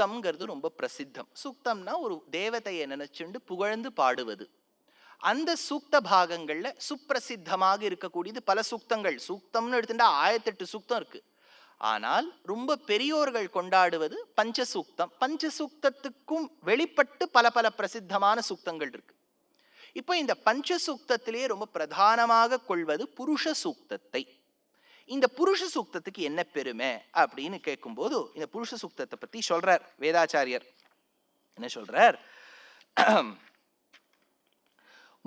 சூக்தம்ங்கிறது ரொம்ப பிரசித்தம். சூக்தம்னா ஒரு தேவதையை நினைச்சுண்டு புகழ்ந்து பாடுவது. அந்த சூக்த பாகங்கள்ல சுப்பிரசித்தமாக இருக்கக்கூடியது பல சூக்தங்கள். சூக்தம்னு எடுத்துட்டா ஆயிரத்தெட்டு சூக்தம் இருக்கு. ஆனால் ரொம்ப பெரியோர்கள் கொண்டாடுவது பஞ்சசூக்தம். பஞ்சசூக்தத்துக்கும் வெளிப்பட்டு பல பல பிரசித்தமான சூக்தங்கள் இருக்கு. இப்போ இந்த பஞ்சசூக்தத்திலேயே ரொம்ப பிரதானமாக கொள்வது புருஷ சூக்தத்தை இந்த புருஷ சூக்தத்துக்கு என்ன பெருமை அப்படின்னு கேட்கும்போது இந்த புருஷ சூக்தத்தை பத்தி சொல்றார் வேதாச்சாரியர். என்ன சொல்றார்?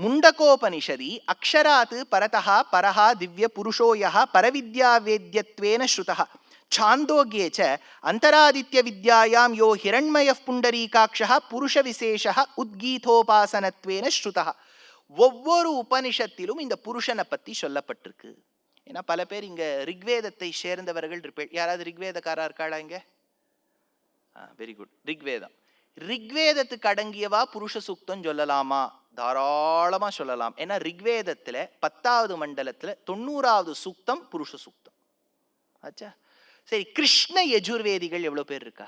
முண்டகோபனிஷதி அக்ஷராத் பரதா பரஹா திவ்ய புருஷோயா பரவித்யா வேத்யத்வேன ஸ்ருதா சாந்தோகியே ச அந்தராதித்ய வித்யாயாம் யோ ஹிரண்மய புண்டரீகாட்சா புருஷ விசேஷ உத்கீதோபாசனத்வேன ஸ்ருதா ஒவ்வொரு உபனிஷத்திலும் இந்த புருஷனை பற்றி சொல்லப்பட்டிருக்கு. ஏன்னா பல பேர் இங்க ரிக்வேதத்தை சேர்ந்தவர்கள் இருப்பேன் யாராவது ரிக்வேதக்காரா இருக்காளா இங்க? வெரி குட் ரிக்வேதம். ரிக்வேதத்துக்கு அடங்கியவா புருஷ சுக்தம் சொல்லலாமா? தாராளமா சொல்லலாம். ஏன்னா ரிக்வேதத்துல பத்தாவது மண்டலத்துல தொண்ணூறாவது சுக்தம் புருஷ சுக்தம். ஆச்சா சரி கிருஷ்ண யஜுர்வேதிகள் எவ்வளவு பேர் இருக்கா?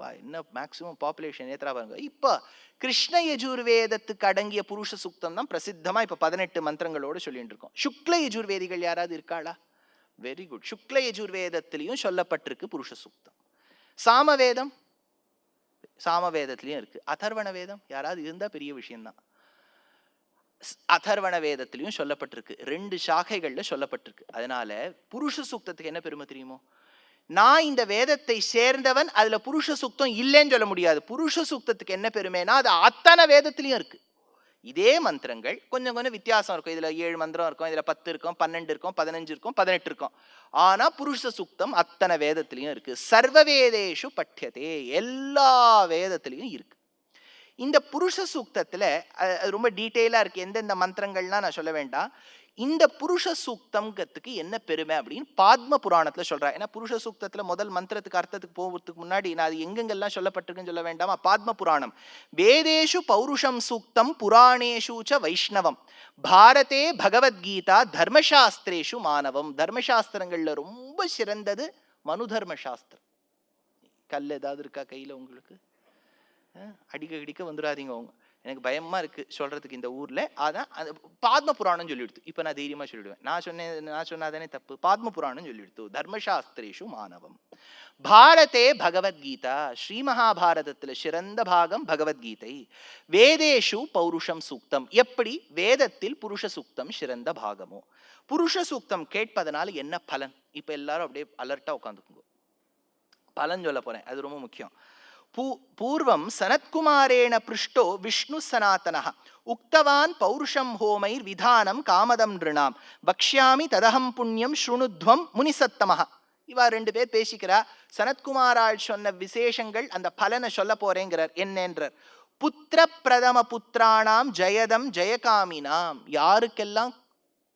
அப்பா என்ன மேக்சிமம் பாப்புலேஷன் ஏத்தரா பாருங்க. இப்போ கிருஷ்ண யஜுர்வேதத்துக்கு அடங்கிய புருஷ சுக்தம் தான் பிரசித்தமாக இப்போ பதினெட்டு மந்திரங்களோடு சொல்லிட்டு இருக்கோம். சுக்ல யஜுர்வேதிகள் யாராவது இருக்காளா? வெரி குட் சுக்ல யஜுர்வேதத்திலையும் சொல்லப்பட்டிருக்கு புருஷ சுக்தம். சாமவேதம்? சாமவேதத்திலையும் இருக்கு. அதர்வண வேதம்? யாராவது இருந்தா பெரிய விஷயம்தான். அதர்வண வேதத்திலையும் சொல்லப்பட்டிருக்கு. ரெண்டு சாகைகளில் சொல்லப்பட்டிருக்கு. அதனால புருஷ சூக்தத்துக்கு என்ன பெருமை தெரியுமோ? நான் இந்த வேதத்தை சேர்ந்தவன் அதில் புருஷ சுக்தம் இல்லைன்னு சொல்ல முடியாது. புருஷ சுக்தத்துக்கு என்ன பெருமைனா அது அத்தனை வேதத்துலேயும் இருக்கு. இதே மந்திரங்கள் கொஞ்சம் கொஞ்சம் வித்தியாசம் இருக்கும். இதில் ஏழு மந்திரம் இருக்கும் இதில் பத்து இருக்கும் பன்னெண்டு இருக்கும் பதினஞ்சு இருக்கும் பதினெட்டு இருக்கும். ஆனால் புருஷ சுக்தம் அத்தனை வேதத்துலேயும் இருக்கு. சர்வ வேதேஷு எல்லா வேதத்துலேயும் இருக்குது இந்த புருஷ சூக்தத்தில் அது ரொம்ப டீட்டெயிலாக இருக்குது எந்தெந்த மந்திரங்கள்லாம் நான் சொல்ல வேண்டாம். இந்த புருஷ சூக்தம்ங்கிறதுக்கு என்ன பெருமை அப்படின்னு பாத்ம புராணத்துல சொல்றா ஏன்னா புருஷ சூக்தத்தில் முதல் மந்திரத்துக்கு அர்த்தத்துக்கு போகிறதுக்கு முன்னாடி நான் அது எங்கெங்கெல்லாம் சொல்லப்பட்டிருக்குன்னு சொல்ல வேண்டாமா? பாத்ம புராணம். வேதேஷு பௌருஷம் சூக்தம் புராணேஷு ச வைஷ்ணவம். பாரதே பகவத்கீதா தர்மசாஸ்திரேஷு மானவம் தர்மசாஸ்திரங்களில் ரொம்ப சிறந்தது மனு தர்ம சாஸ்திரம் கல் ஏதாவது இருக்கா கையில உங்களுக்கு? அடிக்க அடிக்க வந்துடாதீங்க அவங்க. எனக்கு பயமா இருக்கு சொல்றதுக்கு இந்த ஊர்ல. அதான் அது பாத்ம புராணம் சொல்லிடுத்து இப்ப நான் தைரியமாக சொல்லிடுவேன் நான் சொன்னேன் நான் சொன்னாதானே தப்பு? பாத்ம புராணம் சொல்லிடுத்து தர்மசாஸ்திரேஷு மாணவம் பாரதே பகவத்கீதா. ஸ்ரீ மகாபாரதத்துல சிறந்த பாகம் பகவத்கீதை. வேதேஷு பௌருஷம் சூக்தம். எப்படி? வேதத்தில் புருஷ சூக்தம் சிறந்த பாகமோ. புருஷ சூக்தம் கேட்பதனால என்ன பலன்? இப்ப எல்லாரும் அப்படியே அலர்ட்டா உட்காந்துக்குங்க. பலன் சொல்ல போறேன். அது ரொம்ப முக்கியம். பூ பூர்வம் சனத்குமாரேண பிருஷ்டோ விஷ்ணு சனாத்தனः உக்தவான் பௌருஷம் ஹோமைர் விதானம் காமதம் நிருணாம். பக்ஷாமி ததகம் புண்ணியம் ஸ்ருணுத்வம் முனிசத்தமஹ. இவா ரெண்டு பேர் பேசிக்கிறா சனத்குமாரால் சொன்ன விசேஷங்கள் அந்த பலனை சொல்ல போறேங்கிறார். என்னன்றார்? புத்திர பிரதம புத்திராணாம் ஜெயதம் ஜெயகாமினாம். யாருக்கெல்லாம்?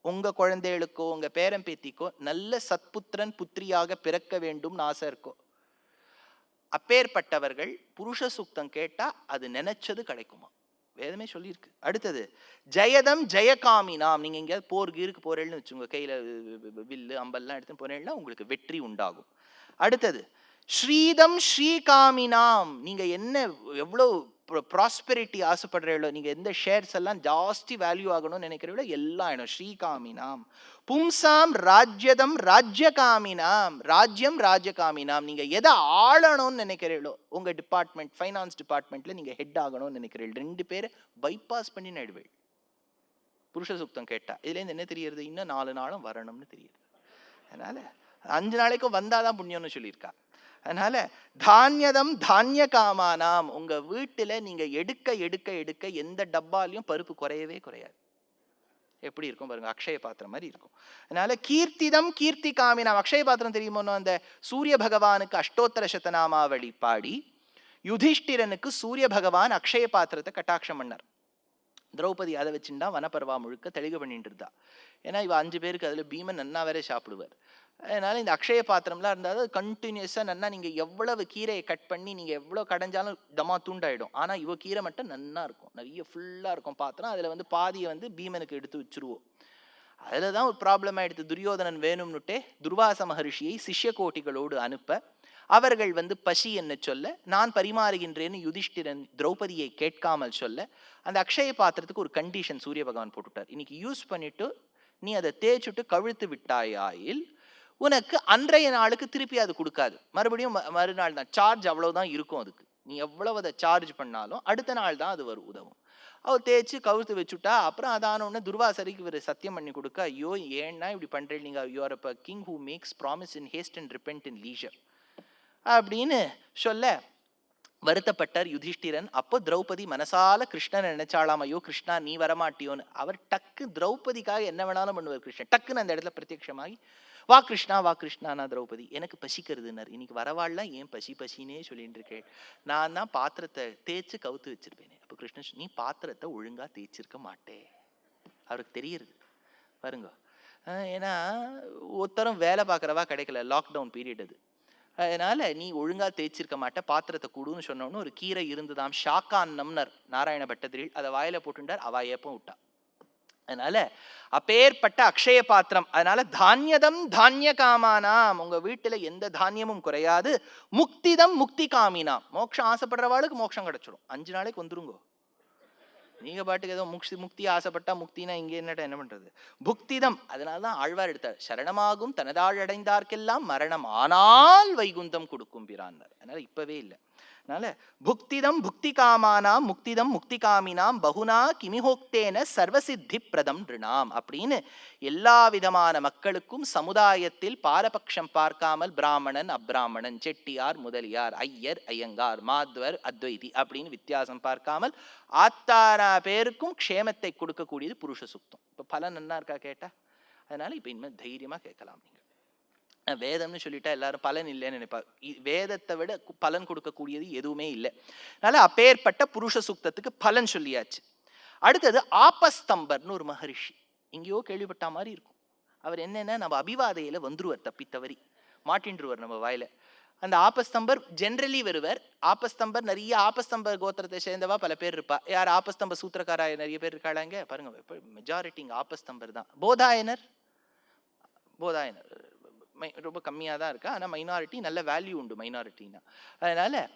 உங்க குழந்தைகளுக்கோ உங்க பேரம்பேத்திக்கோ நல்ல சத்புத்திரன் புத்திரியாக பிறக்க வேண்டும் ஆசை இருக்கோ. அப்பேற்பட்டவர்கள் புருஷ சுத்தம் கேட்டா அது நினைச்சது கிடைக்குமா? வேதமே சொல்லியிருக்கு. அடுத்தது ஜெயதம் ஜெயகாமி நாம். நீங்க எங்கேயாவது போர் கீருக்கு போறேன்னு வச்சுங்க கையில வில்லு அம்பல்லாம் எடுத்து போறேன்னா உங்களுக்கு வெற்றி உண்டாகும். அடுத்தது ஸ்ரீதம் ஸ்ரீகாமி நாம். நீங்க என்ன எவ்வளவு ப்ராஸ்பெரிட்டி ஆசைப்படுறீங்களோ நீங்க எந்த ஷேர்ஸ் எல்லாம் ஜாஸ்தி வேல்யூ ஆகணும்னு நினைக்கிறீங்களோ எல்லாம் ஆயிடும் ஸ்ரீகாமினாம் பும்சாம் ராஜ்யதம் ராஜ்யகாமினாம் ராஜ்யம் ராஜ்யகாமினாம். நீங்கள் எதை ஆளணும்னு நினைக்கிறீங்களோ உங்கள் டிபார்ட்மெண்ட் ஃபைனான்ஸ் டிபார்ட்மெண்ட்டில் நீங்கள் ஹெட் ஆகணும்னு நினைக்கிறீர்கள். ரெண்டு பேரை பைபாஸ் பண்ணி நடுவேள் புருஷ சுத்தம் கேட்டா இதுலேருந்து என்ன தெரியறது இன்னும் நாலு நாளும் வரணும்னு தெரியுது. அதனால அஞ்சு நாளைக்கும் வந்தாதான் புண்ணியம்னு சொல்லியிருக்கா. அதனால தானியதம் தானிய காமானாம் உங்கள் வீட்டில் நீங்கள் எடுக்க எடுக்க எடுக்க எந்த டப்பாலையும் பருப்பு குறையவே குறையாது. எப்படி இருக்கும் பாருங்க? அக்ஷய பாத்திரம் மாதிரி இருக்கும். அதனால கீர்த்திதம் கீர்த்தி காமினாம் அக்ஷய பாத்திரம் தெரியுமோ அந்த சூரிய பகவானுக்கு அஷ்டோத்தர சதநாமாவளி பாடி யுதிஷ்டிரனுக்கு சூரிய பகவான் அக்ஷய பாத்திரத்தை கட்டாட்சம் பண்ணார். திரௌபதி அதை வச்சுட்டா வனப்பருவா முழுக்க தெளிவு பண்ணிட்டு இருந்தா. ஏன்னா இவ அஞ்சு பேருக்கு அதுல பீமன் நன்னா வேற சாப்பிடுவார். அதனால் இந்த அக்ஷய பாத்திரம்லாம் இருந்தால் கண்டினியூஸாக நல்லா நீங்கள் எவ்வளவு கீரையை கட் பண்ணி நீங்கள் எவ்வளோ கடைஞ்சாலும் டமா தூண்டாயிடும். ஆனால் இவ்வளோ கீரை மட்டும் நன்னா இருக்கும். நிறைய ஃபுல்லாக இருக்கும் பாத்திரம். அதில் வந்து பாதியை வந்து பீமனுக்கு எடுத்து வச்சுருவோம். அதில் தான் ஒரு ப்ராப்ளம் ஆகிடுது துரியோதனன் வேணும்னுட்டே துர்வாச மகரிஷியை சிஷ்ய கோட்டிகளோடு அனுப்ப அவர்கள் வந்து பசி என்ன சொல்ல நான் பரிமாறுகின்றேன்னு யுதிஷ்டிரன் திரௌபதியை கேட்காமல் சொல்ல அந்த அக்ஷய பாத்திரத்துக்கு ஒரு கண்டிஷன் சூரிய பகவான் போட்டுட்டார். இன்னைக்கு யூஸ் பண்ணிட்டு நீ அதை தேய்ச்சுட்டு கவிழ்த்து விட்டாயாயில் உனக்கு அன்றைய நாளுக்கு திருப்பி அது கொடுக்காது. மறுபடியும் மறுநாள் தான். சார்ஜ் அவ்வளவுதான் இருக்கும் அதுக்கு. நீ எவ்வளவு அதை சார்ஜ் பண்ணாலும் அடுத்த நாள் தான் அது வரும் உதவும். அவர் தேய்ச்சி கவுத்து வச்சுட்டா அப்புறம் அதான துர்வாசரிக்கு இவர் சத்தியம் பண்ணி கொடுக்க ஐயோ ஏன்னா இப்படி பண்றீங்க நீங்கள் you are a king who makes promise in haste and repent in leisure அப்படின்னு சொல்ல வருத்தப்பட்டார் யுதிஷ்டிரன். அப்போ திரௌபதி மனசால கிருஷ்ணன் நினைச்சாலாம் ஐயோ கிருஷ்ணா நீ வரமாட்டியோன்னு. அவர் டக்கு திரௌபதிக்காக என்ன வேணாலும் பண்ணுவார் கிருஷ்ணன். டக்குன்னு அந்த இடத்துல பிரத்யட்சமாகி வா கிருஷ்ணா வா கிருஷ்ணானா திரௌபதி? எனக்கு பசிக்கிறதுனார் இன்னைக்கு வரவாள்லாம் ஏன் பசி பசினே சொல்லிட்டு இருக்கேன் நான் தான் பாத்திரத்தை தேய்ச்சி கவுத்து வச்சிருப்பேனே. அப்போ கிருஷ்ணன் நீ பாத்திரத்தை ஒழுங்கா தேய்ச்சிருக்க மாட்டே. அவருக்கு தெரியுது பாருங்க. ஏன்னா ஒருத்தரும் வேலை பார்க்குறவா கிடைக்கல. லாக்டவுன் பீரியட் அது. அதனால நீ ஒழுங்கா தேய்ச்சிருக்க மாட்ட. பாத்திரத்தை கூடுன்னு சொன்னோன்னு ஒரு கீரை இருந்ததாம். ஷாக்கான் நம்னர் நாராயண பட்டதிரில் அதை வாயில போட்டுட்டார் அவ ஏப்பம் விட்டா. அதனால அப்பேற்பட்ட அக்ஷய பாத்திரம் அதனால தானியதம் தானிய காமானாம். உங்க வீட்டுல எந்த தானியமும் குறையாது. முக்திதம் முக்தி காமினாம். மோட்சம் ஆசைப்படுறவாளுக்கு மோட்சம் கிடைச்சிடும் அஞ்சு நாளைக்கு வந்துருங்கோ. நீங்க பாட்டுக்கு ஏதோ முக்தி முக்தி ஆசைப்பட்டா முக்தினா இங்கே என்னடா என்ன பண்றது? புக்திதம். அதனால தான் ஆழ்வார் எடுத்தார். சரணமாகும் தனதாள் அடைந்தார்க்கெல்லாம் மரணம். ஆனால் வைகுந்தம் கொடுக்கும் பிரான்னார். அதனால இப்பவே இல்லை. அதனால புக்திதம் புக்தி காமானாம் முக்திதம் முக்தி காமினாம் பகுனா கிமிஹோக்தேன சர்வசித்தி பிரதம் ரிணாம் அப்படின்னு எல்லா விதமான மக்களுக்கும் சமுதாயத்தில் பாரபட்சம் பார்க்காமல் பிராமணன் அப்ராமணன் செட்டியார் முதலியார் ஐயர் ஐயங்கார் மாத்வர் அத்வைதி அப்படின்னு வித்தியாசம் பார்க்காமல் ஆத்தாரா பேருக்கும் க்ஷேமத்தை கொடுக்கக்கூடியது புருஷ சுத்தம். இப்போ பலன் நல்லா இருக்கா கேட்டா? அதனால இப்போ இனிமேல் தைரியமா கேட்கலாம் நீங்கள் வேதம்னு சொல்லிட்டா எல்லாரும் பலன் இல்லைன்னு நினைப்பா. இ- வேதத்தை விட பலன் கொடுக்கக்கூடியது எதுவுமே இல்லை. அதனால அப்பேற்பட்ட புருஷ சுக்தத்துக்கு பலன் சொல்லியாச்சு. அடுத்தது ஆபஸ்தம்பர்னு ஒரு மகரிஷி. எங்கேயோ கேள்விப்பட்ட மாதிரி இருக்கும். அவர் என்னென்னா நம்ம அபிவாதையில வந்துருவார் தப்பித்தவரி மாட்டின்றுவர் நம்ம வாயில. அந்த ஆபஸ்தம்பர் ஜென்ரலி வருவர். ஆபஸ்தம்பர் நிறைய ஆபஸ்தம்பர் கோத்திரத்தை சேர்ந்தவா பல பேர் இருப்பா. யார் ஆபஸ்தம்ப சூத்திரக்காரா நிறைய பேர் இருக்காளாங்க பாருங்க மெஜாரிட்டி இங்க ஆபஸ்தம்பர் தான். போதாயனர்? போதாயனர். ரொம்ப கம்மியாக தான் இருக்கா. ஆனால் மைனாரிட்டி நல்ல வேல்யூ உண்டு மைனாரிட்டினா அதனால்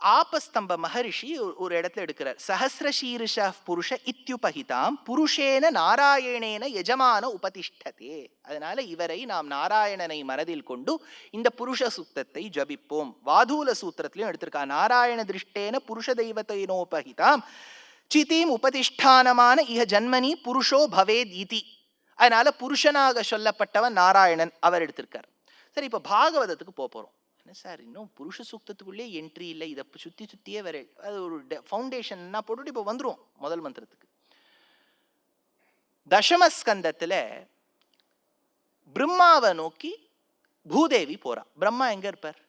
ஆபஸ்தம்ப மகரிஷி ஒரு- இடத்துல எடுக்கிறார். சஹசிரசீருஷ புருஷ இத்யுபகிதாம் புருஷேன நாராயணேன எஜமான உபதிஷ்டதே. அதனால இவரை நாம் நாராயணனை மனதில் கொண்டு இந்த புருஷ சுத்தத்தை ஜபிப்போம். வாதூல சூத்திரத்திலையும் எடுத்திருக்கா நாராயண திருஷ்டேன புருஷ தெய்வத்தைனோபகிதாம். சிதீம் உபதிஷ்டானமான இஹ ஜன்மனி புருஷோ பவேத் இதி. அதனால புருஷனாக சொல்லப்பட்டவன் நாராயணன் அவர் எடுத்திருக்கார். சரி இப்போ பாகவதத்துக்கு போக போகிறோம் என்ன சார் இன்னும் புருஷ சூக்தத்துக்குள்ளே என்ட்ரி இல்லை. இதை சுற்றி சுற்றியே வர அது ஒரு ஃபவுண்டேஷன்னா போட்டுட்டு இப்போ வந்துடும் முதல் மந்திரத்துக்கு. தசமஸ்கந்தத்தில் பிரம்மாவை நோக்கி பூதேவி போறா. பிரம்மா எங்க இருப்பார்?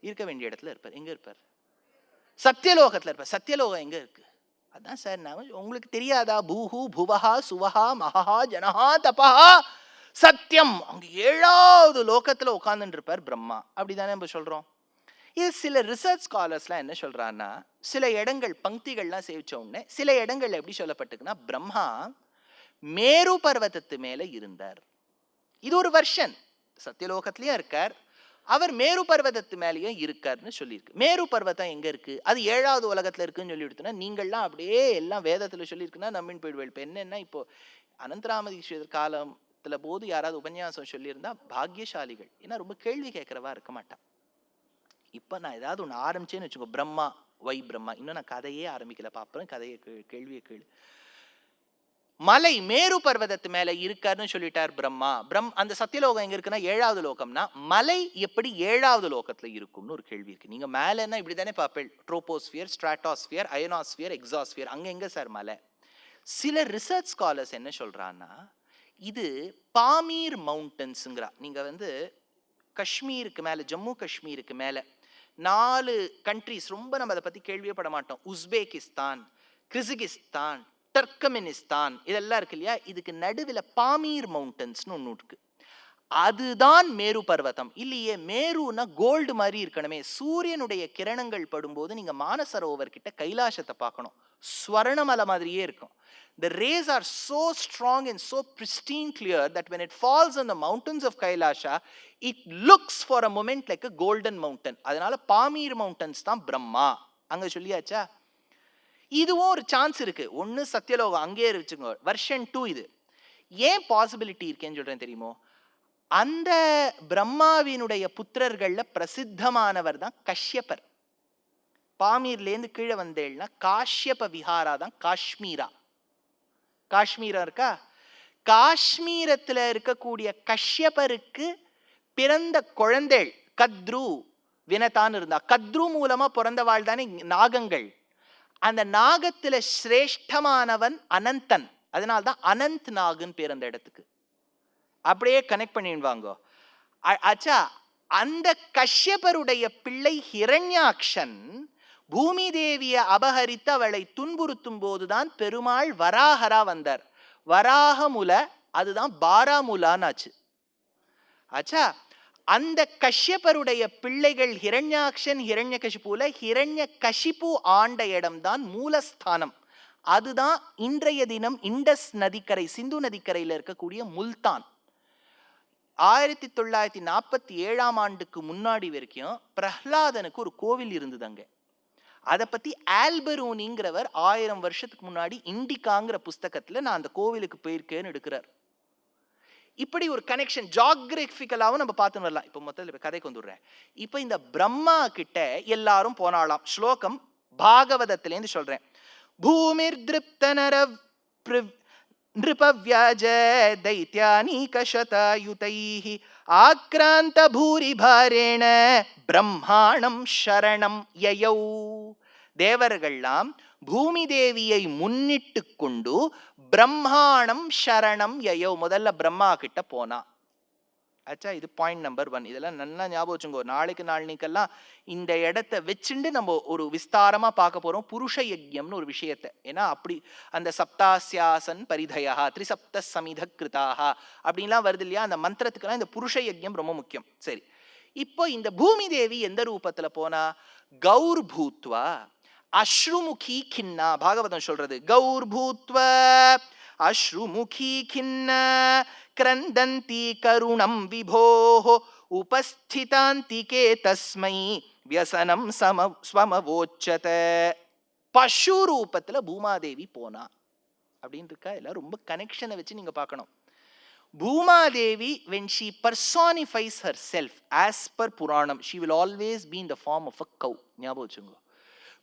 இருக்க வேண்டிய இடத்துல இருப்பார். எங்க இருப்பார்? சத்தியலோகத்தில் இருப்பார். சத்தியலோகம் எங்க இருக்கு? அதான் சார் நான் உங்களுக்கு தெரியாதா? பூஹு புவஹா சுவஹா மகா ஜனஹா தபஹா சத்தியம் அவங்க ஏழாவது லோகத்தில் உட்காந்துருப்பார் பிரம்மா. அப்படிதானே நம்ம சொல்கிறோம் இது சில ரிசர்ச் ஸ்காலர்ஸ்லாம் என்ன சொல்கிறான்னா சில இடங்கள் பங்கிகள்லாம் சேவிச்ச உடனே சில இடங்கள்ல எப்படி சொல்லப்பட்டிருக்குன்னா பிரம்மா மேரு பர்வதத்து மேலே இருந்தார். இது ஒரு வருஷன் சத்தியலோகத்திலயும் இருக்கார் அவர் மேரு பர்வதத்து மேலேயும் இருக்காருன்னு சொல்லியிருக்கு. மேரு பர்வதம் எங்கே இருக்குது அது ஏழாவது உலகத்தில் இருக்குன்னு சொல்லி எடுத்தோன்னா நீங்கள்லாம் அப்படியே எல்லாம் வேதத்தில் சொல்லியிருக்குன்னா நம்பின்னு போயிடுவேன் இப்போ என்னென்னா இப்போ அனந்தராமதீஸ்வரர் காலத்தில் போது யாராவது உபன்யாசம் சொல்லியிருந்தா பாக்கியசாலிகள் ஏன்னா ரொம்ப கேள்வி கேட்குறவா இருக்க மாட்டான் இப்போ நான் ஏதாவது ஒன்று ஆரம்பிச்சேன்னு வச்சுக்கோ பிரம்மா வை பிரம்மா. இன்னும் நான் கதையே ஆரம்பிக்கல. பார்ப்பேன் கதையை கேள்வியை கேளு. மலை மேரு பர்வதத்து மேல இருக்காருன்னு சொல்லிட்டார் பிரம்மா. பிரம் அந்த சத்தியலோகம் எங்க இருக்குன்னா ஏழாவது லோகம்னா மலை எப்படி ஏழாவது லோகத்துல இருக்கும்னு ஒரு கேள்வி இருக்கு. நீங்க மேலன்னா இப்படி தானே பார்ப்பேன். ட்ரோபோஸ்பியர் ஸ்ட்ராட்டாஸ்பியர் அயனாஸ்பியர் எக்ஸாஸ்பியர் அங்க எங்க சார் மலை? சில ரிசர்ச் ஸ்காலர்ஸ் என்ன சொல்றான்னா இது பாமீர் மவுண்டன்ஸுங்கிறா நீங்க வந்து காஷ்மீருக்கு மேலே ஜம்மு காஷ்மீருக்கு மேலே நாலு கண்ட்ரிஸ் ரொம்ப நம்ம அதை பத்தி கேள்வியே பட மாட்டோம். உஸ்பெகிஸ்தான் கிர்கிஸ்தான் டர்க்கமெனிஸ்தான் இதெல்லாம் இருக்கு இல்லையா? இதுக்கு நடுவில் பாமீர் மவுண்டன்ஸ்னு ஒன்று இருக்கு. அதுதான் மேரு பர்வதம். இல்லையே மேருன்னா கோல்டு மாதிரி இருக்கணுமே. சூரியனுடைய கிரணங்கள் படும்போது நீங்க மானசரோவர் கிட்ட கைலாசத்தை பார்க்கணும். ஸ்வர்ணமலை மாதிரியே இருக்கும். The rays are so strong and so pristine clear that when it falls on the mountains of Kailasha, it looks for a moment golden mountain golden அதனால பாமீர் மவுண்டன்ஸ் தான் பிரம்மா. அங்க சொல்லியாச்சா? இதுவும் ஒரு சான்ஸ் இருக்குது ஒன்று சத்தியலோகம் அங்கேயே வச்சுக்கோங்க. வெர்ஷன் டூ இது. ஏன் பாசிபிலிட்டி இருக்கேன்னு சொல்கிறேன் தெரியுமோ? அந்த பிரம்மாவினுடைய புத்திரர்களில் பிரசித்தமானவர் தான் கஷ்யப்பர். பாமீர்லேருந்து கீழே வந்தேள்னா காஷ்யப்ப விஹாரா தான் காஷ்மீரா. காஷ்மீரா இருக்கா? காஷ்மீரத்தில் இருக்கக்கூடிய கஷ்யப்பருக்கு பிறந்த குழந்தைகள் கத்ரு வினதான் இருந்தா. கத்ரு மூலமா பிறந்தவாள் தானே நாகங்கள். அந்த நாகத்தில் சிரேஷ்டமானவன் அனந்தன். அதனால தான் அனந்த் நாகுன்னு பேர் அந்த இடத்துக்கு. அப்படியே கனெக்ட் பண்ணிடுவாங்க அச்சா அந்த கஷ்யபருடைய பிள்ளை ஹிரண்யாக்ஷன் பூமி தேவியை அபகரித்து அவளை துன்புறுத்தும் போதுதான் பெருமாள் வராகரா வந்தார். வராகமுல அதுதான் பாராமுலான்னு ஆச்சு. ஆச்சா அந்த கஷ்யபருடைய பிள்ளைகள் ஹிரண்யாக்ஷன் ஹிரண்ய கஷிப்புல ஹிரண்ய கஷிப்பு ஆண்ட இடம்தான் மூலஸ்தானம். அதுதான் இன்றைய தினம் இண்டஸ் நதிக்கரை சிந்து நதிக்கரையில் இருக்கக்கூடிய முல்தான். ஆயிரத்தி தொள்ளாயிரத்தி நாற்பத்தி ஏழாம் ஆண்டுக்கு முன்னாடி வரைக்கும் பிரஹ்லாதனுக்கு ஒரு கோவில் இருந்தது அங்கே. அதை பற்றி ஆல்பரூனிங்கிறவர் ஆயிரம் வருஷத்துக்கு முன்னாடி இண்டிகாங்கிற புஸ்தகத்தில் நான் அந்த கோவிலுக்கு போயிருக்கேன்னு எடுக்கிறார். இப்படி ஒரு கனெக்ஷன் ஜாகிரபிக்கலாவும் நம்ம பார்த்து வரலாம் இப்போ மொத்தத்தில் இப்போ கதைக்கு வந்துடுறேன் இப்போ இந்த பிரம்மா கிட்ட எல்லாரும் போனாலாம் ஸ்லோகம் பாகவதத்திலேருந்து சொல்றேன் பூமிர் திருப்த நர नृपव्याज दैत्यानीकशतायुतैः आक्रान्तभूरिभारेण பிரம்மாணம் சரணம் யயௌ தேவர்கள்லாம் பூமி தேவியை முன்னிட்டு கொண்டு பிரம்மாணம் சரணம் யயோ. முதல்ல பிரம்மா கிட்ட போனா. ஆச்சா இது பாயிண்ட் நம்பர் ஒன் இதெல்லாம் நல்லா ஞாபகம் வச்சுக்கோ நாளைக்கு நாளைக்கெல்லாம் இந்த இடத்த வச்சுண்டு நம்ம ஒரு விஸ்தாரமா பார்க்க போறோம். புருஷ யஜ்யம்னு ஒரு விஷயத்தை. ஏன்னா அப்படி அந்த சப்தாசியாசன் பரிதயா திரிசப்த சமித கிருதாக அப்படின்லாம் வருது இல்லையா? அந்த மந்திரத்துக்கெல்லாம் இந்த புருஷ யஜ்யம் ரொம்ப முக்கியம். சரி. இப்போ இந்த பூமி தேவி எந்த ரூபத்துல போனா? கௌர் பூத்வா அஸ்ருமுகி கின்னா பாகவதம் சொல்றது. கௌர் பூத்வ அஸ்ருமுகி கிண்ண. கிரந்தந்தி கருணம் விபோஹோ. உபஸ்திதாந்திகே தஸ்மை. வியசனம் சம ஸ்வமவோச்சத. பசு ரூபத்தில் பூமாதேவி போனா. அப்படின்னு இருக்கா? எல்லாம் ரொம்ப கனெக்ஷனை வச்சு நீங்கள் பார்க்கணும். Bhumadevi when she personifies herself as per puranam she will always be in the form of a cow ஞாபகம் வச்சுங்க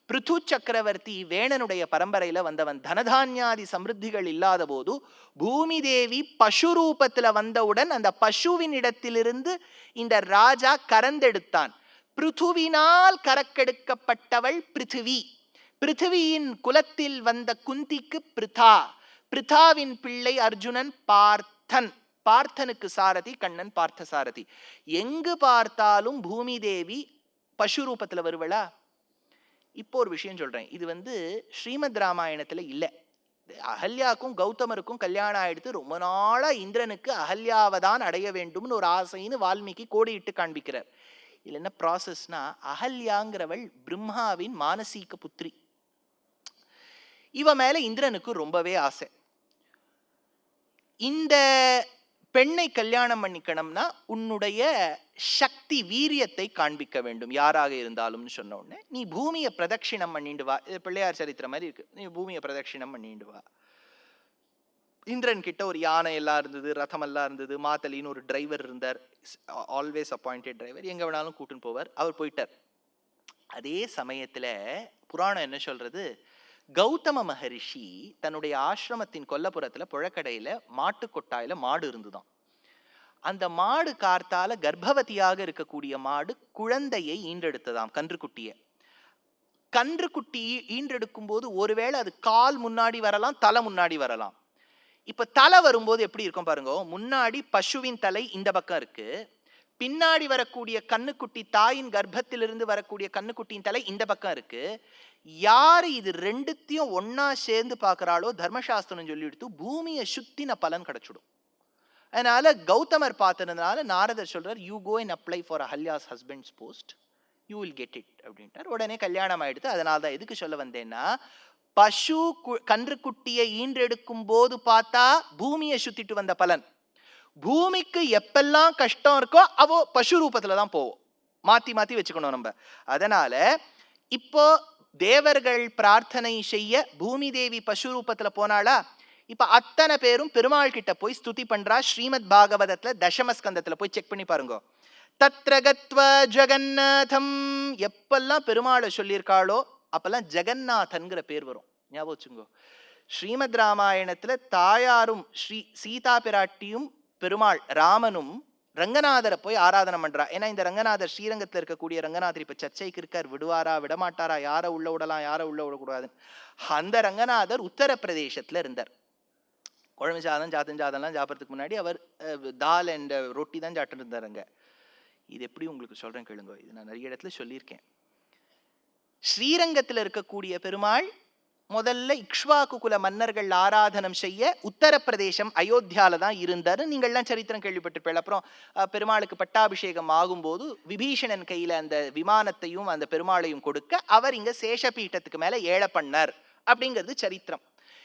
பிருத்து சக்கரவர்த்தி வேணனுடைய பரம்பரையில வந்தவன் தனதான்யாதி சமிருத்திகள் இல்லாத போது பூமி தேவி பசு ரூபத்துல வந்தவுடன் அந்த பசுவின் இடத்திலிருந்து இந்த ராஜா கரந்தெடுத்தான். பிருத்துவினால் கரக்கெடுக்கப்பட்டவள் பிருத்திவி பிருத்திவியின் குலத்தில் வந்த குந்திக்கு பிரிதா. பிரிதாவின் பிள்ளை அர்ஜுனன் பார்த்தன். பார்த்தனுக்கு சாரதி கண்ணன் பார்த்த சாரதி. எங்கு பார்த்தாலும் பூமி தேவி பசு ரூபத்துல வருவளா? இப்போ ஒரு விஷயம் சொல்றேன். இது வந்து ஸ்ரீமத் ராமாயணத்துல இல்லை. அகல்யாக்கும் கௌதமருக்கும் கல்யாணம் ஆயிடுத்து ரொம்ப நாளா இந்திரனுக்கு அகல்யாவை தான் அடைய வேண்டும்னு ஒரு ஆசைன்னு வால்மீகி கோடியிட்டு காண்பிக்கிறார். இதில் என்ன ப்ராசஸ்னா அகல்யாங்கிறவள் பிரம்மாவின் மானசீக புத்திரி. இவ மேல இந்திரனுக்கு ரொம்பவே ஆசை. இந்த பெண்ணை கல்யாணம் பண்ணிக்கணும்னா உன்னுடைய சக்தி வீரியத்தை காண்பிக்க வேண்டும். யாராக இருந்தாலும்னு சொன்ன உடனே நீ பூமியை பிரதட்சிணம் பண்ணிட்டு வா. இது பிள்ளையார் சரித்திரம் மாதிரி இருக்கு. நீ பூமியை பிரதட்சிணம் பண்ணிட்டு வா. இந்திரன் கிட்ட ஒரு யானை எல்லாம் இருந்தது ரதம் எல்லாம் இருந்தது. மாத்தலின்னு ஒரு டிரைவர் இருந்தார். ஆல்வேஸ் அப்பாயிண்டட் டிரைவர் எங்க வேணாலும் கூட்டுன்னு போவார். அவர் போயிட்டார். அதே சமயத்துல புராணம் என்ன சொல்றது? கௌதம மகரிஷி தன்னுடைய ஆசிரமத்தின் கொல்லப்புறத்தில் புழக்கடையில் மாட்டு கொட்டாயில் மாடு இருந்துதான். அந்த மாடு கார்த்தால கர்ப்பவதியாக இருக்கக்கூடிய மாடு குழந்தையை ஈன்றெடுத்ததாம் கன்றுக்குட்டியை. கன்றுக்குட்டி ஈன்றெடுக்கும் போது ஒருவேளை அது கால் முன்னாடி வரலாம் தலை முன்னாடி வரலாம். இப்போ தலை வரும்போது எப்படி இருக்கும் பாருங்க முன்னாடி பசுவின் தலை இந்த பக்கம் இருக்கு. பின்னாடி வரக்கூடிய கண்ணுக்குட்டி தாயின் கர்ப்பத்திலிருந்து வரக்கூடிய கண்ணுக்குட்டியின் தலை இந்த பக்கம் இருக்கு. யாரு இது ரெண்டுத்தையும் ஒன்னா சேர்ந்து பார்க்கறாளோ தர்மசாஸ்திரம் சொல்லி எடுத்து பூமியை சுத்தின பலன் கிடைச்சிடும். அதனால கௌதமர் பார்த்ததுனால நாரதர் சொல்றார் you go in apply for Ahalya's husband's post you will get it அப்படின்ட்டார். உடனே கல்யாணம் ஆயிடுத்து அதனால தான் எதுக்கு சொல்ல வந்தேன்னா பசு கு- கன்றுக்குட்டியை ஈன்றெடுக்கும் போது பார்த்தா பூமியை சுத்திட்டு வந்த பலன். பூமிக்கு எப்பெல்லாம் கஷ்டம் இருக்கோ அவோ பசு ரூபத்தில் தான் போவோம். மாத்தி மாத்தி வச்சுக்கணும் நம்ம. அதனால இப்போ தேவர்கள் பிரார்த்தனை செய்ய பூமி தேவி பசு ரூபத்துல போனாளா? இப்ப அத்தனை பேரும் பெருமாள் கிட்ட போய் ஸ்துதி பண்றா. ஸ்ரீமத் பாகவதத்துல தசமஸ்கந்தத்தில் போய் செக் பண்ணி பாருங்க. தத்ரகத்வ ஜெகநாதம் எப்பெல்லாம் பெருமாளை சொல்லியிருக்காளோ அப்பெல்லாம் ஜெகநாதன்கிற பேர் வரும். ஞாபகம் வச்சுங்கோ ஸ்ரீமத் ராமாயணத்துல தாயாரும் ஸ்ரீ சீதா பிராட்டியும் பெருமாள் ராமனும் ரங்கநாதரை போய் ஆராதனை பண்றா. ஏன்னா இந்த ரங்கநாதர் ஸ்ரீரங்கத்துல இருக்கக்கூடிய ரங்கநாதர் இப்ப சர்ச்சைக்கு இருக்கார். விடுவாரா விடமாட்டாரா யாரை உள்ள விடலாம் யாரை உள்ள விடக்கூடாதுன்னு. அந்த ரங்கநாதர் உத்தரப்பிரதேசத்துல இருந்தார். குழம்பு சாதம் சாத்தம் சாதம்லாம் சாப்பிட்றதுக்கு முன்னாடி அவர் தால் அண்ட் ரொட்டி தான் சாப்பிட்டு இருந்தாருங்க இது எப்படி உங்களுக்கு சொல்றேன் கேளுங்க. இது நான் நிறைய இடத்துல சொல்லியிருக்கேன். ஸ்ரீரங்கத்தில் இருக்கக்கூடிய பெருமாள் முதல்ல இக்ஷ்வாக்கு குல மன்னர்கள் ஆராதனம் செய்ய உத்தரப்பிரதேசம் அயோத்தியால தான் இருந்தாரு. நீங்கள்லாம் சரித்திரம் கேள்விப்பட்டிருப்பீங்க அப்புறம் பெருமாளுக்கு பட்டாபிஷேகம் ஆகும்போது விபீஷணன் கையில அந்த விமானத்தையும் அந்த பெருமாளையும் கொடுக்க அவர் இங்க சேஷபீட்டத்துக்கு மேல ஏழ பண்ணார் அப்படிங்கிறது சரித்திரம்.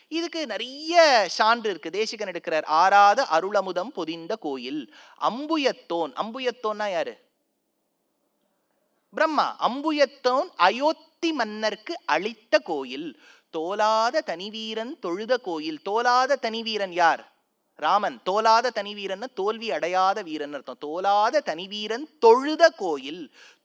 இதுக்கு நிறைய சான்று இருக்கு. தேசிகன் எடுக்கிறார் ஆறாத அருளமுதம் பொதிந்த கோயில். அம்புயத்தோன் அம்புயத்தோன்னா யாரு? பிரம்மா. அம்புயத்தோன் அயோத்தி மன்னருக்கு அளித்த கோயில். தோலாத தனிவீரன் தொழுத கோயில். தோலாத தனிவீரன் யார்? ராமன். தோலாத தனிவீரன் தோல்வி அடையாத வீரன் அர்த்தம். தோலாத தனிவீரன் தொழுத கோயில்.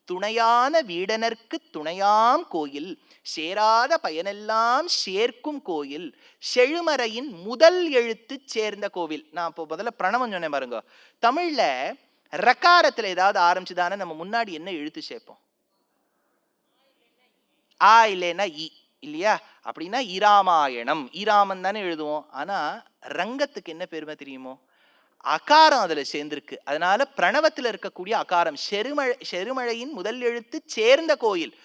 துணையான வீடனர்க்கு துணையாம் கோயில். சேராத பயனெல்லாம் சேர்க்கும் கோயில். செழுமறையின் முதல் எழுத்து சேர்ந்த கோவில். நான் இப்போ முதல்ல பிரணவம் சொன்னேன் பாருங்க. தமிழ்ல ரக்காரத்துல ஏதாவது ஆரம்பிச்சுதானே நம்ம முன்னாடி என்ன எழுத்து சேர்ப்போம்? ஆ இல்லைன்னா இ. இல்லையா? அப்படின்னா இராமாயணம். இராமன் தானே எழுதுவோம். ஆனால் ரங்கத்துக்கு என்ன பெருமை தெரியுமோ? அகாரம் அதில் சேர்ந்திருக்கு. அதனால பிரணவத்தில் இருக்கக்கூடிய அகாரம். செருமழை செருமழையின் முதல் எழுத்து சேர்ந்த கோயில்.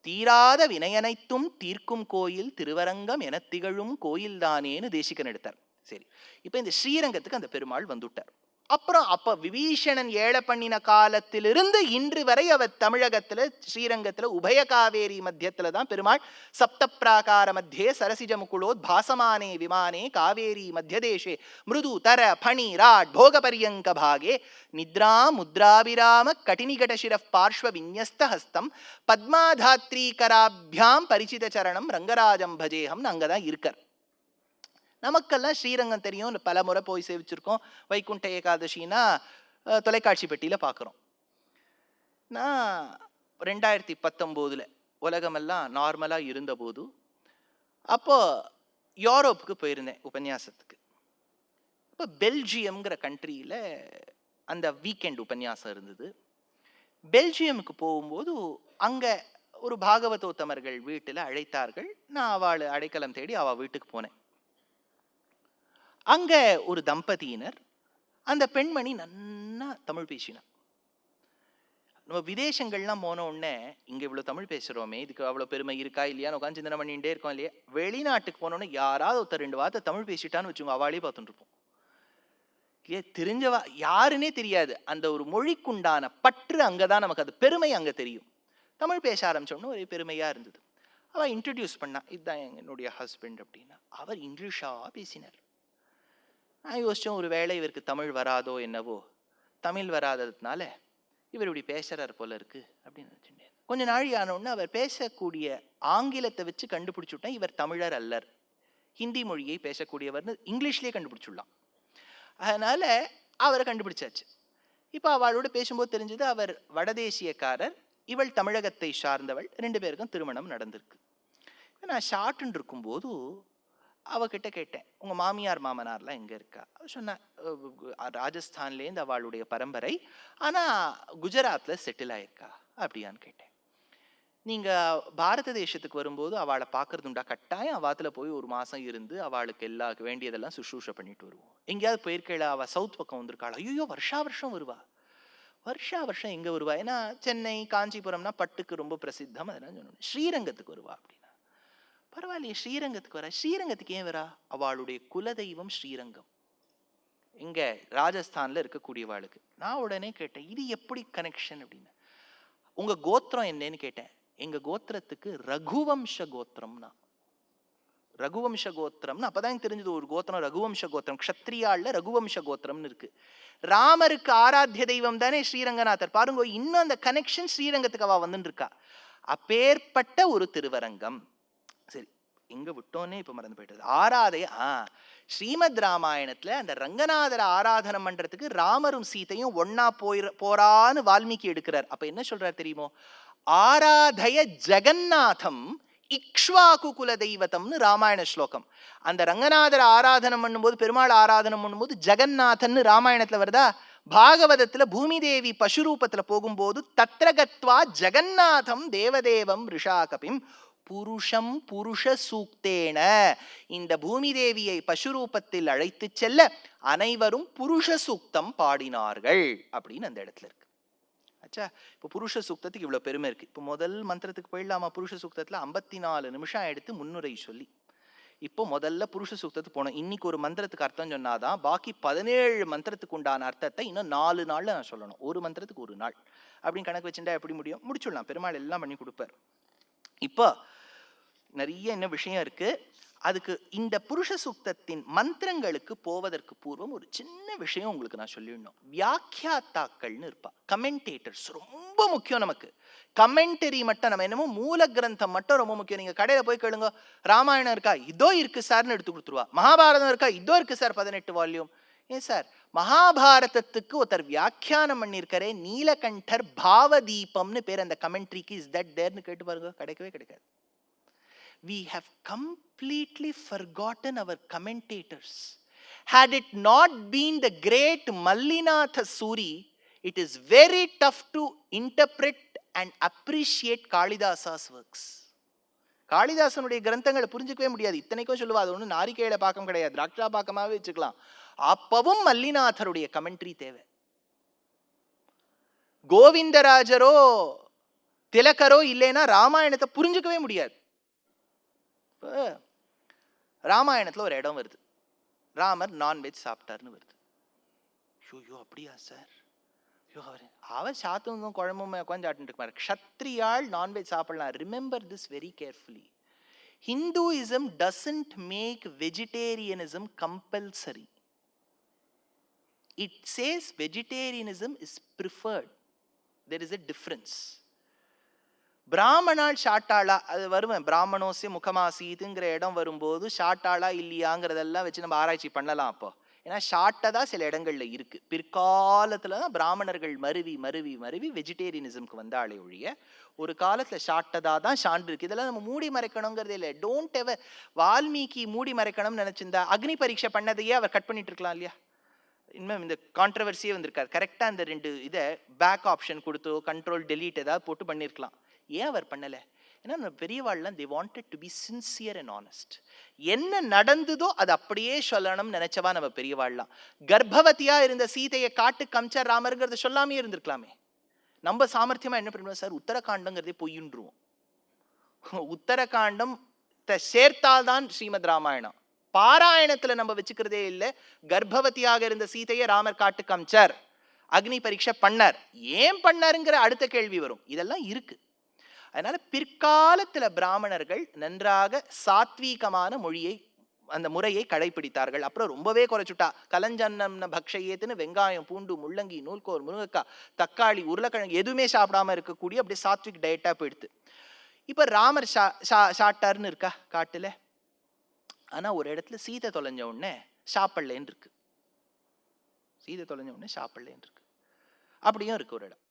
தீராத வினையனைத்தும் தீர்க்கும் கோயில். திருவரங்கம் என திகழும் கோயில் தானேன்னு தேசிகன் எடுத்தார். சரி. இப்போ இந்த ஸ்ரீரங்கத்துக்கு அந்த பெருமாள் வந்துட்டார். அப்புறம் அப்போ விபீஷணன் ஏழை பண்ணின காலத்திலிருந்து இன்று வரை அவர் தமிழகத்தில் ஸ்ரீரங்கத்தில் உபய காவேரி மத்தியத்தில் தான் பெருமாள். சப்தப்ராகார மத்தியே சரசிஜ முகுளோத் பாசமானே விமானே காவேரி மத்தியதேசே. மிருது தர பணி ராட் போக பரியங்க பாகே. நித்ரா முத்ராபிராம கட்டினிகடசிர பார்ஷ்வ விநியஸ்த ஹஸ்தம். பத்மாதாத்ரீகராபியாம் பரிச்சித சரணம் ரங்கராஜம் பஜேஹம்னு அங்கதான் இருக்கார். நமக்கெல்லாம் ஸ்ரீரங்கம் தெரியும். பல முறை போய் சேவிச்சிருக்கோம். வைகுண்ட ஏகாதசினா தொலைக்காட்சி பெட்டியில் பார்க்குறோம் நான் ரெண்டாயிரத்தி பத்தொம்போதில் உலகமெல்லாம் நார்மலாக இருந்தபோது அப்போ யூரோப்புக்கு போயிருந்தேன் உபன்யாசத்துக்கு. இப்போ பெல்ஜியம்ங்கிற கண்ட்ரியில் அந்த வீக்கெண்ட் உபன்யாசம் இருந்தது. பெல்ஜியமுக்கு போகும்போது அங்கே ஒரு பாகவதோத்தமர்கள் வீட்டில் அழைத்தார்கள். நான் அவள் அடைக்கலம் தேடி அவள் வீட்டுக்கு போனேன். அங்கே ஒரு தம்பதியினர் அந்த பெண்மணி நன்னா தமிழ் பேசினார் நம்ம விதேசங்கள்லாம் போன உடனே இங்கே இவ்வளோ தமிழ் பேசுகிறோமே இதுக்கு அவ்வளோ பெருமை இருக்கா இல்லையான்னு உட்காந்து சிந்தனை பண்ணிட்டே இருக்கோம் இல்லையா? வெளிநாட்டுக்கு போனோன்னே யாராவது ஒருத்தர் ரெண்டு வார்த்தை தமிழ் பேசிட்டான்னு வச்சுக்கோங்க அவாளே பார்த்துட்டு இருப்போம். இல்லையா தெரிஞ்சவா? யாருன்னே தெரியாது. அந்த ஒரு மொழிக்குண்டான பற்று அங்கே தான் நமக்கு அது பெருமை அங்கே தெரியும். தமிழ் பேச ஆரம்பிச்சோம்னு ஒரே பெருமையாக இருந்தது. அவள் இன்ட்ரடியூஸ் பண்ணா இதுதான் என்னுடைய ஹஸ்பண்ட் அப்படின்னா அவர் இங்கிலீஷாக பேசினார். நான் யோசிச்சோம் ஒரு வேளை இவருக்கு தமிழ் வராதோ என்னவோ தமிழ் வராததுனால இவர் இப்படி பேசுறார் போல இருக்கு அப்படின்னு நினைச்சுட்டேன். கொஞ்ச நாழி ஆனோடனே அவர் பேசக்கூடிய ஆங்கிலத்தை வச்சு கண்டுபிடிச்சுட்டேன் இவர் தமிழர் அல்லர். ஹிந்தி மொழியை பேசக்கூடியவர்னு இங்கிலீஷ்லயே கண்டுபிடிச்சுடலாம். அதனால அவரை கண்டுபிடிச்சாச்சு. இப்போ அவளோட பேசும்போது தெரிஞ்சது அவர் வடதேசியக்காரர் இவள் தமிழகத்தை சார்ந்தவள் ரெண்டு பேருக்கும் திருமணம் நடந்திருக்கு. நான் ஷார்ட்னு இருக்கும்போது அவகிட்ட கேட்டேன் உங்க மாமியார் மாமனார்லாம் எங்கே இருக்கா? அவ சொன்னா ராஜஸ்தான்லேருந்து அவளுடைய பரம்பரை ஆனா குஜராத்தில் செட்டில் ஆயிருக்கா? அப்படியான்னு கேட்டேன். நீங்க பாரத தேசத்துக்கு வரும்போது அவளை பார்க்குறதுண்டா கட்டாயம் அவாத்தில் போய் ஒரு மாசம் இருந்து அவளுக்கு எல்லா வேண்டியதெல்லாம் சுஷ்ரூஷை பண்ணிட்டு வருவோம். எங்கேயாவது போயிருக்கல அவள் சவுத் பக்கம் வந்திருக்காள்? ஐயோ வருஷா வருஷம் வருவா. வருஷா வருஷம் எங்க வருவா? ஏன்னா சென்னை காஞ்சிபுரம்னா பட்டுக்கு ரொம்ப பிரசித்தம் அதெல்லாம் சொன்னோம் ஸ்ரீரங்கத்துக்கு வருவா அப்படின்னா பரவாயில்லையே ஸ்ரீரங்கத்துக்கு வரா. ஸ்ரீரங்கத்துக்கு ஏன் வரா? அவளுடைய குலதெய்வம் ஸ்ரீரங்கம். இங்க ராஜஸ்தான்ல இருக்கக்கூடியவாளுக்கு. நான் உடனே கேட்டேன் இது எப்படி கனெக்ஷன் அப்படின்னு? உங்க கோத்திரம் என்னன்னு கேட்டேன். எங்க கோத்திரத்துக்கு ரகுவம்ச கோத்திரம்னா. ரகுவம்ச கோத்திரம்னு அப்பதான் எனக்கு தெரிஞ்சது ஒரு கோத்திரம் ரகுவம்ச கோத்திரம். க்ஷத்ரியாள்ல ரகுவம்ச கோத்திரம்னு இருக்கு. ராமருக்கு ஆராத்திய தெய்வம் தானே ஸ்ரீரங்கநாதர். பாருங்க இன்னும் அந்த கனெக்ஷன் ஸ்ரீரங்கத்துக்கு அவ வந்துட்டு இருக்கா. அப்பேற்பட்ட ஒரு திருவரங்கம். சரி எங்க விட்டோன்னே இப்ப மறந்து போயிட்டது. ஆராதய ஆ ஸ்ரீமத் ராமாயணத்துல அந்த ரங்கநாதரை ஆராதனம் பண்றதுக்கு ராமரும் சீதையும் ஒன்னா போயிர போறான்னு வால்மீகி எடுக்கிறார். அப்ப என்ன சொல்றார் தெரியுமோ? ஆராதய ஜெகநாதம் இக்ஷ்வாகு குல தெய்வத்தம்னு ராமாயண ஸ்லோகம். அந்த ரங்கநாதர் ஆராதனம் பண்ணும்போது பெருமாள் ஆராதனம் பண்ணும்போது ஜெகநாதன் ராமாயணத்துல வருதா? பாகவதத்துல பூமி தேவி பசுரூபத்துல போகும்போது தத்ரகத்வா ஜெகநாதம் தேவதேவம் ரிஷாகபிம் புருஷம் புருஷ சூக்தேன. இந்த பூமி தேவியை பசுரூபத்தில் அழைத்துச் செல்ல அனைவரும் புருஷ சூக்தம் பாடினார்கள் அப்படின்னு அந்த இடத்துல இருக்கு. ஆச்சா இப்போ புருஷ சூக்தத்துக்கு இவ்வளோ பெருமை இருக்கு. இப்போ முதல் மந்திரத்துக்கு போயிடலாமா? புருஷ சூக்தத்தில் ஐம்பத்தி நாலு நிமிஷம் எடுத்து முன்னுரை சொல்லி. இப்போ முதல்ல புருஷ சூக்தத்துக்கு போனோம். இன்னைக்கு ஒரு மந்திரத்துக்கு அர்த்தம் சொன்னாதான் பாக்கி பதினேழு மந்திரத்துக்கு உண்டான அர்த்தத்தை இன்னும் நாலு நாளில் நான் சொல்லணும். ஒரு மந்திரத்துக்கு ஒரு நாள். அப்படின்னு கணக்கு வச்சுட்டா எப்படி முடியும்? முடிச்சுடலாம். பெருமாள் எல்லாம் பண்ணி கொடுப்பார். இப்போ நிறைய என்ன விஷயம் இருக்கு? அதுக்கு இந்த புருஷ சுக்தத்தின் மந்திரங்களுக்கு போவதற்கு பூர்வம் ஒரு சின்ன விஷயம் உங்களுக்கு நான் சொல்லிடணும். வியாக்கியாத்தாக்கள்னு இருப்பா. கமெண்டேட்டர்ஸ் ரொம்ப முக்கியம் நமக்கு. கமெண்டரி மட்டும் நம்ம என்னமோ மூல கிரந்தம் மட்டும் ரொம்ப முக்கியம். நீங்க கடையில போய் கேளுங்க ராமாயணம் இருக்கா? இதோ இருக்கு சார்னு எடுத்து கொடுத்துருவா. மகாபாரதம் இருக்கா? இதோ இருக்கு சார் பதினெட்டு வால்யூம் ஏன் சார் மகாபாரதத்துக்கு ஒருத்தர் வியாக்கியானம் பண்ணியிருக்கிறே நீலகண்டர் பாவதீபம்னு பேர் அந்த கமெண்ட்ரிக்கு இஸ் தட் தேர்னு கேட்டு பாருங்க. கிடைக்கவே கிடைக்காது. We have completely forgotten our commentators. Had it not been the great Mallinatha Suri, it is very tough to interpret and appreciate Kalidasa's works. காளிதாசனுடைய கிரந்தங்களை புரிஞ்சுக்கவே முடியாது. இத்தனைக்கும் சொல்லுவா அது ஒன்றும் நாரிக்கையில பாக்கம் கிடையாது. திராட்சா பாக்கமாவே வச்சுக்கலாம். அப்பவும் மல்லிநாதருடைய கமெண்ட்ரி தேவை. கோவிந்தராஜரோ திலக்கரோ இல்லைன்னா ராமாயணத்தை புரிஞ்சுக்கவே முடியாது. இப்போ ராமாயணத்தில் ஒரு இடம் வருது. ராமர் நான்வெஜ் சாப்பிட்டாருன்னு வருது. ஐயோ அப்படியா சார் ஐயோ அவர் அவர் சாத்தும் குழம்புமே உட்காந்து சாப்பிட்டு இருப்பார். க்ஷத்ரியால் நான்வெஜ் சாப்பிடலாம். Remember this very carefully Hinduism doesn't make vegetarianism compulsory it says vegetarianism is preferred there is a difference பிராமணால் ஷாட்டாளா அது வருவேன் பிராமணோசி முகமாசீதுங்கிற இடம் வரும்போது ஷாட்டாளா இல்லையாங்கிறதெல்லாம் வச்சு நம்ம ஆராய்ச்சி பண்ணலாம் அப்போ. ஏன்னா ஷார்ட்டா சில இடங்களில் இருக்குது பிற்காலத்தில் தான் பிராமணர்கள் மருவி மருவி மருவி வெஜிடேரியனிசம்க்கு வந்தாலே ஒழிய ஒரு காலத்தில் ஷார்ட்டதாக தான் ஷாண்டு இருக்குது இதெல்லாம் நம்ம மூடி மறைக்கணுங்கிறதே இல்லை. டோன்ட் எவர் வால்மீகி மூடி மறைக்கணும்னு நினச்சிருந்தா அக்னி பரீட்சை பண்ணதையே அவர் கட் பண்ணிட்டு இருக்கலாம் இல்லையா? இன்னும் இந்த கான்ட்ரவர்சியே வந்திருக்காரு கரெக்டாக இந்த ரெண்டு இதை பேக் ஆப்ஷன் கொடுத்தோ கண்ட்ரோல் டெலீட் ஏதாவது போட்டு பண்ணியிருக்கலாம் ஏன் அவர் பண்ணலை? ஏன்னா நம்ம பெரியவாள்லாம் they wanted to be sincere and honest என்ன நடந்ததோ அது அப்படியே சொல்லணும்னு நினைச்சவா நம்ம பெரியவாள்லாம் கர்ப்பவதியா இருந்த சீதையை காட்டு கம்சர் ராமருங்கிறத சொல்லாமே இருந்திருக்கலாமே. நம்ம சாமர்த்தியமா என்ன பண்ணுவோம் சார்? உத்தரகாண்டங்கிறதே பொய்யுன்றுவோம். உத்தரகாண்டம் சேர்த்தால்தான் ஸ்ரீமத் ராமாயணம். பாராயணத்துல நம்ம வச்சுக்கிறதே இல்லை கர்ப்பவதியாக இருந்த சீதையை ராமர் காட்டு காமிச்சார். அக்னி பரீட்சை பண்ணார். ஏன் பண்ணாருங்கிற அடுத்த கேள்வி வரும். இதெல்லாம் இருக்கு. அதனால பிற்காலத்தில் பிராமணர்கள் நன்றாக சாத்வீகமான மொழியை அந்த முறையை கடைபிடித்தார்கள் அப்புறம் ரொம்பவே குறைச்சுட்டா. கலஞ்சன்னம்ன பக்ஷையேத்துன்னு வெங்காயம் பூண்டு முள்ளங்கி நூல்கோர் முருங்கைக்காய் தக்காளி உருளைக்கிழங்கு எதுவுமே சாப்பிடாம இருக்கக்கூடிய அப்படியே சாத்விக் டயட்டா போயிடுது. இப்போ ராமர் ஷா ஷா ஷாட்டார்னு இருக்கா காட்டில்? ஆனால் ஒரு இடத்துல சீதை தொலைஞ்ச உடனே சாப்பிடலேன்னு இருக்கு. சீதை தொலைஞ்ச உடனே சாப்பிடலேன்னு இருக்கு. அப்படியும் இருக்கு ஒரு இடம்.